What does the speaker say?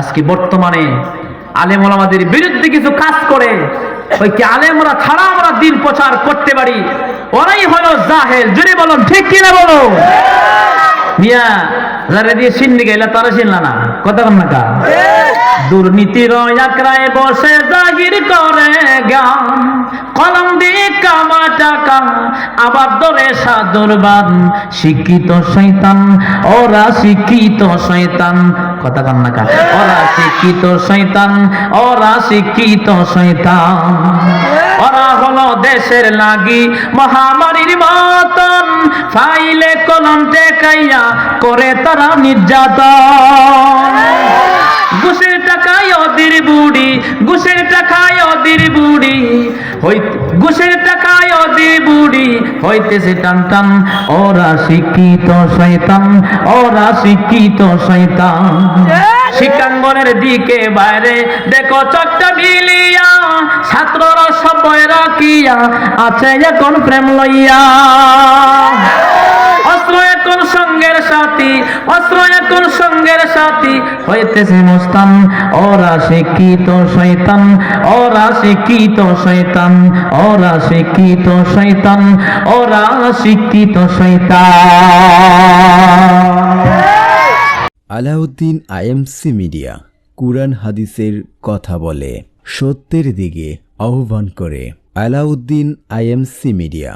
আজকে বর্তমানে আলেম ওলামাদের বিরুদ্ধে কিছু কাজ করে। ওই কি আলেমরা ছাড়া আমরা দিন প্রচার করতে পারি? ওরাই হলো জাহেল। জুড়ে বলুন, ঠিক কিনা বলো? মিয়া, যারা দিয়ে সিন্নি গাইলা, তারা চিনলা না? কথা কন না কা? দুর্নীতির একরায় বসে জাহির করে গান। টাকা আবার ধরে সাদরবান শিক্ষিত শৈতান ওরা শিক্ষিত শৈতান কথা কান না কা ওরা শিক্ষিত শৈতান ওরা শিক্ষিত শৈতান ওরা হলো দেশের লাগি মহামারীর মতন। ফাইলে কলম টেকাইয়া করে তারা নির্যাতন ঘুষের টাকায় অদির বুড়ি ঘুষের টাকায় অদির বুড়ি হই ঘুষের টাকায় অদির বুড়ি হইতেছে টান টান। ওরা শিক্ষিত শয়তান ওরা শিক্ষিত শয়তান। শিক্ষাঙ্গনের দিকে বাইরে দেখো চকটা মিলিয়া ছাত্ররা সবাই রাখিয়া আছে এখন প্রেম লইয়া। সাথী, অস্ত্র এখন সঙ্গের হইতেছে মুস্তান ওরা শিক্ষিত শৈতান ওরা শিক্ষিত শৈতান ওরা শিক্ষিত শৈতান ওরা শিক্ষিত শৈতান আলাউদ্দিন আইএমসি মিডিয়া, কুরআন হাদিসের কথা বলে। সত্যের দিকে আহ্বান করে আলাউদ্দিন আইএমসি মিডিয়া।